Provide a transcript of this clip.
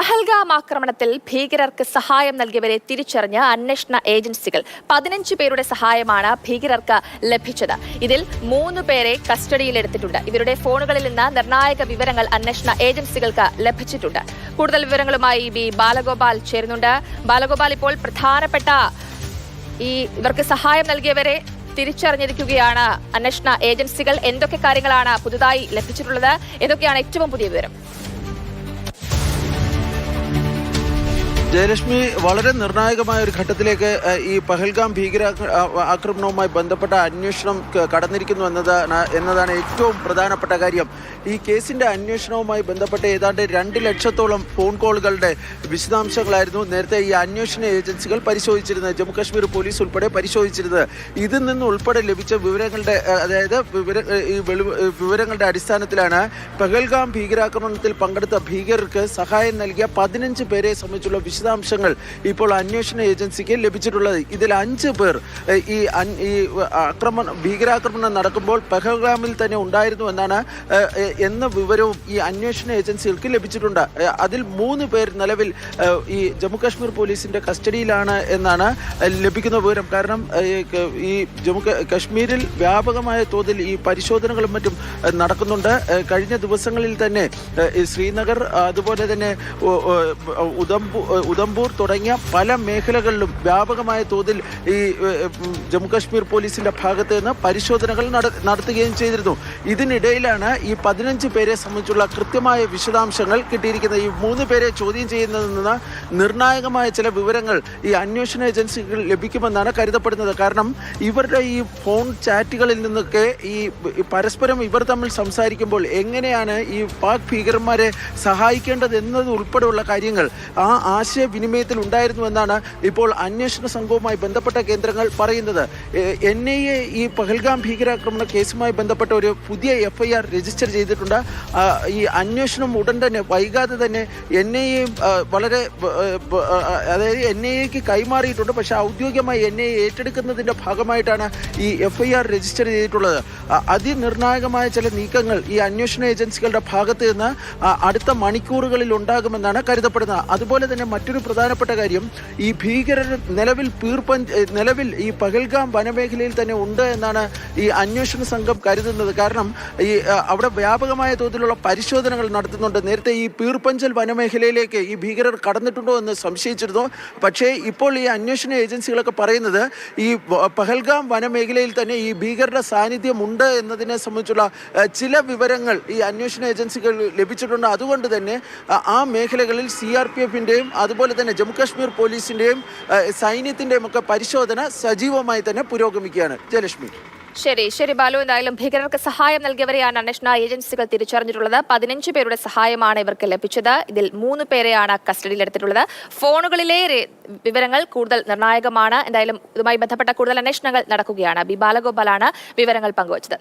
പഹൽഗാം ആക്രമണത്തിൽ ഭീകരർക്ക് സഹായം നൽകിയവരെ തിരിച്ചറിഞ്ഞ അന്വേഷണ ഏജൻസികൾ പതിനഞ്ച് പേരുടെ സഹായമാണ് ഭീകരർക്ക് ലഭിച്ചത്. ഇതിൽ മൂന്ന് പേരെ കസ്റ്റഡിയിലെടുത്തിട്ടുണ്ട് ഇവരുടെ ഫോണുകളിൽ നിന്ന് നിർണായക വിവരങ്ങൾ അന്വേഷണ ഏജൻസികൾക്ക് ലഭിച്ചിട്ടുണ്ട്. കൂടുതൽ വിവരങ്ങളുമായി ബി ബാലഗോപാൽ ചേരുന്നുണ്ട്. ബാലഗോപാൽ ഇപ്പോൾ പ്രധാനപ്പെട്ട ഈ ഇവർക്ക് സഹായം നൽകിയവരെ തിരിച്ചറിഞ്ഞിരിക്കുകയാണ് അന്വേഷണ ഏജൻസികൾ. എന്തൊക്കെ കാര്യങ്ങളാണ് പുതുതായി ലഭിച്ചിട്ടുള്ളത്? എന്തൊക്കെയാണ് ഏറ്റവും പുതിയ വിവരം? ജയലക്ഷ്മി വളരെ നിർണായകമായ ഒരു ഘട്ടത്തിലേക്ക് ഈ പഹൽഗാം ഭീകര ആക്രമണവുമായി ബന്ധപ്പെട്ട അന്വേഷണം കടന്നിരിക്കുന്നു എന്നതാണ് എന്നതാണ് ഏറ്റവും പ്രധാനപ്പെട്ട കാര്യം. ഈ കേസിന്റെ അന്വേഷണവുമായി ബന്ധപ്പെട്ട് ഏതാണ്ട് രണ്ട് ലക്ഷത്തോളം ഫോൺ കോളുകളുടെ വിശദാംശങ്ങളായിരുന്നു നേരത്തെ ഈ അന്വേഷണ ഏജൻസികൾ പരിശോധിച്ചിരുന്നത്. ജമ്മു കാശ്മീർ പോലീസ് ഉൾപ്പെടെ പരിശോധിച്ചിരുന്നത്. ഇതിൽ നിന്ന് ഉൾപ്പെടെ ലഭിച്ച വിവരങ്ങളുടെ അതായത് വിവര ഈ വിവരങ്ങളുടെ അടിസ്ഥാനത്തിലാണ് പഹൽഗാം ഭീകരാക്രമണത്തിൽ പങ്കെടുത്ത ഭീകരർക്ക് സഹായം നൽകിയ പതിനഞ്ച് പേരെ സംബന്ധിച്ചുള്ള വിശദാംശങ്ങൾ ഇപ്പോൾ അന്വേഷണ ഏജൻസിക്ക് ലഭിച്ചിട്ടുള്ളത്. ഇതിൽ അഞ്ച് പേർ ഈ ഈ ആക്രമണം ഭീകരാക്രമണം നടക്കുമ്പോൾ പെഹഗാമിൽ തന്നെ ഉണ്ടായിരുന്നു എന്നാണ് എന്ന വിവരവും ഈ അന്വേഷണ ഏജൻസികൾക്ക് ലഭിച്ചിട്ടുണ്ട്. അതിൽ മൂന്ന് പേർ നിലവിൽ ഈ ജമ്മു കാശ്മീർ പോലീസിന്റെ കസ്റ്റഡിയിലാണ് എന്നാണ് ലഭിക്കുന്ന വിവരം. കാരണം ഈ ജമ്മു കാശ്മീരിൽ വ്യാപകമായ തോതിൽ ഈ പരിശോധനകളും മറ്റും നടക്കുന്നുണ്ട്. കഴിഞ്ഞ ദിവസങ്ങളിൽ തന്നെ ശ്രീനഗർ അതുപോലെ തന്നെ ഉദംപൂർ ഉദംപൂർ തുടങ്ങിയ പല മേഖലകളിലും വ്യാപകമായ തോതിൽ ഈ ജമ്മുകാശ്മീർ പോലീസിന്റെ ഭാഗത്ത് നിന്ന് പരിശോധനകൾ നട- നടത്തുകയും ചെയ്തിരുന്നു. ഇതിനിടയിലാണ് ഈ പതിനഞ്ച് പേരെ സംബന്ധിച്ചുള്ള കൃത്യമായ വിശദാംശങ്ങൾ കിട്ടിയിരിക്കുന്നത്. ഈ മൂന്ന് പേരെ ചോദ്യം ചെയ്യുന്നതിൽ നിന്ന് നിർണായകമായ ചില വിവരങ്ങൾ ഈ അന്വേഷണ ഏജൻസികൾ ലഭിക്കുമെന്നാണ് കരുതപ്പെടുന്നത്. കാരണം ഇവരുടെ ഈ ഫോൺ ചാറ്റുകളിൽ നിന്നൊക്കെ ഈ പരസ്പരം ഇവർ തമ്മിൽ സംസാരിക്കുമ്പോൾ എങ്ങനെയാണ് ഈ പാക് ഭീകരന്മാരെ സഹായിക്കേണ്ടത് എന്നത് ഉൾപ്പെടെയുള്ള കാര്യങ്ങൾ ആ ആശയവിനിമയത്തിൽ ഉണ്ടായിരുന്നു എന്നാണ് ഇപ്പോൾ അന്വേഷണ സംഘവുമായി ബന്ധപ്പെട്ട കേന്ദ്രങ്ങൾ പറയുന്നത്. എൻ ഐ എ ഈ പഹൽഗാം ഭീകരാക്രമണ കേസുമായി ബന്ധപ്പെട്ട ഒരു പുതിയ എഫ് ഐ ആർ രജിസ്റ്റർ ചെയ്തിട്ടുണ്ട്. ഈ അന്വേഷണം ഉടൻ തന്നെ വൈകാതെ തന്നെ എൻ ഐ എ വളരെ അതായത് എൻ ഐ എക്ക് കൈമാറിയിട്ടുണ്ട്. പക്ഷേ ഔദ്യോഗികമായി എൻ ഐ എ ഏറ്റെടുക്കുന്നതിന്റെ ഭാഗമായിട്ടാണ് ഈ എഫ് ഐ ആർ രജിസ്റ്റർ ചെയ്തിട്ടുള്ളത്. അതിനിർണായകമായ ചില നീക്കങ്ങൾ ഈ അന്വേഷണ ഏജൻസികളുടെ ഭാഗത്ത് നിന്ന് അടുത്ത മണിക്കൂറുകളിൽ ഉണ്ടാകുമെന്നാണ് കരുതപ്പെടുന്നത്. അതുപോലെ തന്നെ മറ്റൊരു പ്രധാനപ്പെട്ട കാര്യം ഈ ഭീകരർ നിലവിൽ പീർപ്പൻ നിലവിൽ ഈ പഹൽഗാം വനമേഖലയിൽ തന്നെ ഉണ്ട് എന്നാണ് ഈ അന്വേഷണ സംഘം കരുതുന്നത്. കാരണം ഈ അവിടെ വ്യാപകമായ തോതിലുള്ള പരിശോധനകൾ നടത്തുന്നുണ്ട്. നേരത്തെ ഈ പീർപ്പഞ്ചൽ വനമേഖലയിലേക്ക് ഈ ഭീകരർ കടന്നിട്ടുണ്ടോ എന്ന് സംശയിച്ചിരുന്നു. പക്ഷേ ഇപ്പോൾ ഈ അന്വേഷണ ഏജൻസികളൊക്കെ പറയുന്നത് ഈ പഹൽഗാം വനമേഖലയിൽ തന്നെ ഈ ഭീകരരുടെ സാന്നിധ്യം ഉണ്ട് എന്നതിനെ സംബന്ധിച്ചുള്ള ചില വിവരങ്ങൾ ഈ അന്വേഷണ ഏജൻസികൾ ലഭിച്ചിട്ടുണ്ട്. അതുകൊണ്ട് തന്നെ ആ മേഖലകളിൽ സി ആർ പി എഫിന്റെയും അതുപോലെ തന്നെ ജമ്മു കാശ്മീർ പോലീസിന്റെയും സൈന്യത്തിന്റെയും ഒക്കെ പരിശോധന സജീവമായി തന്നെ പുരോഗമിക്കുകയാണ്. ജയലക്ഷ്മി. ശരി ശരി ബാലു. എന്തായാലും ഭീകരർക്ക് സഹായം നൽകിയവരെയാണ് അന്വേഷണ ഏജൻസികൾ തിരിച്ചറിഞ്ഞിട്ടുള്ളത്. പതിനഞ്ച് പേരുടെ സഹായമാണ് ഇവർക്ക് ലഭിച്ചത്. ഇതിൽ മൂന്ന് പേരെയാണ് കസ്റ്റഡിയിലെടുത്തിട്ടുള്ളത്. ഫോണുകളിലെ വിവരങ്ങൾ കൂടുതൽ നിർണായകമാണ്. എന്തായാലും ഇതുമായി ബന്ധപ്പെട്ട കൂടുതൽ അന്വേഷണങ്ങൾ നടക്കുകയാണ്. ബി ബാലഗോപാലാണ് വിവരങ്ങൾ പങ്കുവച്ചത്.